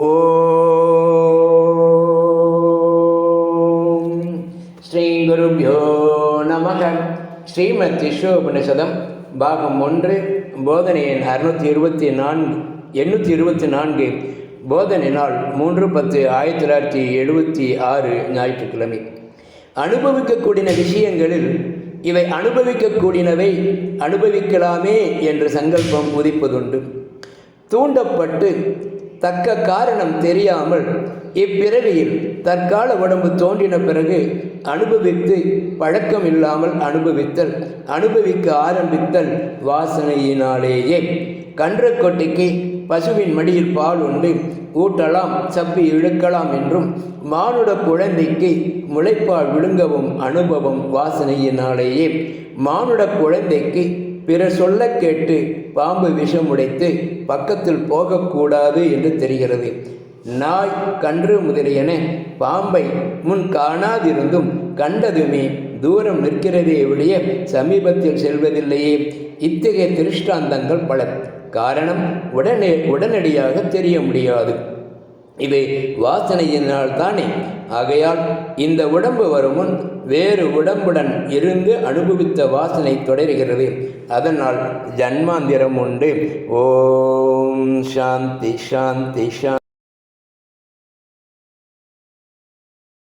ஓம். ஸ்ரீ குருபியோ நமக. ஸ்ரீமத் விஸ்வோபனிஷதம் பாகம் ஒன்று போதனை எண் அறுநூற்றி இருபத்தி நான்கு எண்ணூற்றி இருபத்தி நான்கு. போதனை நாள் மூன்று பத்து ஆயிரத்தி தொள்ளாயிரத்தி எழுபத்தி ஆறு ஞாயிற்றுக்கிழமை. அனுபவிக்கக்கூடிய விஷயங்களில் இவை அனுபவிக்கக்கூடியனவை அனுபவிக்கலாமே என்ற சங்கல்பம் உதிப்பதுண்டு. தூண்டப்பட்டு தக்க காரணம் தெரியாமல் இப்பிறவியில் தற்கால உடம்பு தோன்றின பிறகு அனுபவித்து பழக்கம் இல்லாமல் அனுபவித்தல் அனுபவிக்க ஆரம்பித்தல் வாசனையினாலேயே கன்றுக்கொட்டிக்கு பசுவின் மடியில் பால் உண்டு ஊட்டலாம் சப்பி இழுக்கலாம் என்றும் மானுட குழந்தைக்கு முளைப்பால் விழுங்கவும் அனுபவம் வாசனையினாலேயே மானுட குழந்தைக்கு பிறர் சொல்ல கேட்டு பாம்பு விஷம் உடைத்து பக்கத்தில் போகக்கூடாது என்று தெரிகிறது. நாய் கன்று முதலியன பாம்பை முன் காணாதிருந்தும் கண்டதுமே தூரம் நிற்கிறதே ஒழிய சமீபத்தில் செல்வதில்லையே. இத்தகைய திருஷ்டாந்தங்கள் பல. காரணம் உடனே உடனடியாக தெரிய முடியாது. இது வாசனையினால் தானே ஆகையால் இந்த உடம்பு வரும் முன் வேறு உடம்புடன் இருந்து அனுபவித்த வாசனை தொடர்கிறது. அதனால் ஜன்மாந்திரம் உண்டு. ஓம் சாந்தி சாந்தி சாந்தி